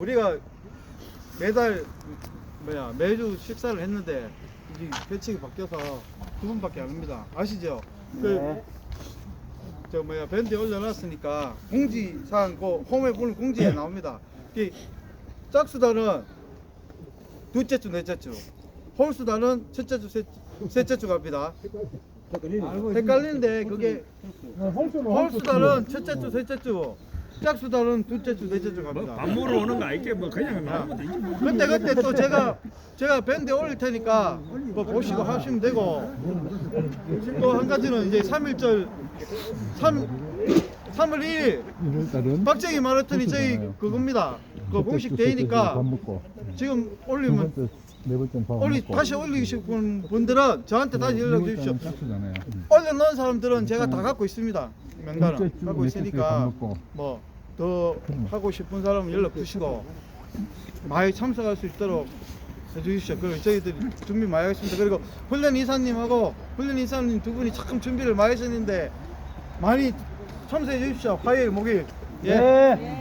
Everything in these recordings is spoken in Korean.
우리가 매달 뭐야 매주 식사를 했는데 이 배치가 바뀌어서 두 분밖에 안 합니다. 아시죠? 그저 뭐야 밴드에 올려놨으니까 공지사항 그 홈에 보는 공지에 나옵니다. 이 짝수단은 둘째 주, 넷째 주, 홀수단은 첫째 주, 셋, 셋째 주 갑니다. 헷갈리는데 그게 홀수단은 첫째 주, 셋째 주, 짝수단은 둘째 주, 넷째 주 갑니다. 밥 먹으러 오는 거 아니게 뭐 그냥 나오면 되지 뭐. 그때 그때 또 제가 제가 밴드에 올릴 테니까 뭐 보시고 하시면 되고 또 한 가지는 이제 3일절 3 3월 2일 1월달은 박정희 마라톤이 저희 그겁니다. 그 공식 밥 먹고 지금 두 올리면 네 번째 밥 올리 먹고 다시 올리실 분- 분들은 저한테 다시 연락 주십시오. 는 짝수잖아요. 올려놓은 사람들은 제가 다 갖고 있습니다. 주에 밥 있으니까. 뭐 더 하고 싶은 사람은 연락 주시고 많이 참석할 수 있도록 해주십시오. 그리고 저희들이 준비 많이 하겠습니다. 그리고 훈련 이사님하고 훈련 이사님 두 분이 참 준비를 많이 하셨는데 많이 참석해 주십시오. 화요일, 목요일. 예.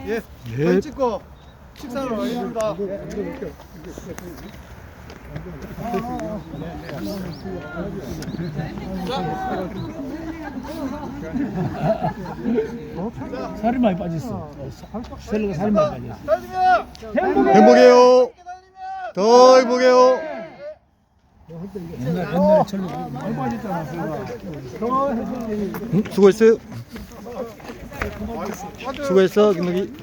예. 예. 찍고 식사로 가겠습니다. 살이 많이 빠졌어. 셀러가 살이 많이 빠졌어. 행복해요. 더 행복해요. 옛날 옛날에 철로 많이 빠졌잖아. 수고했어요. 수고했어, 김덕기.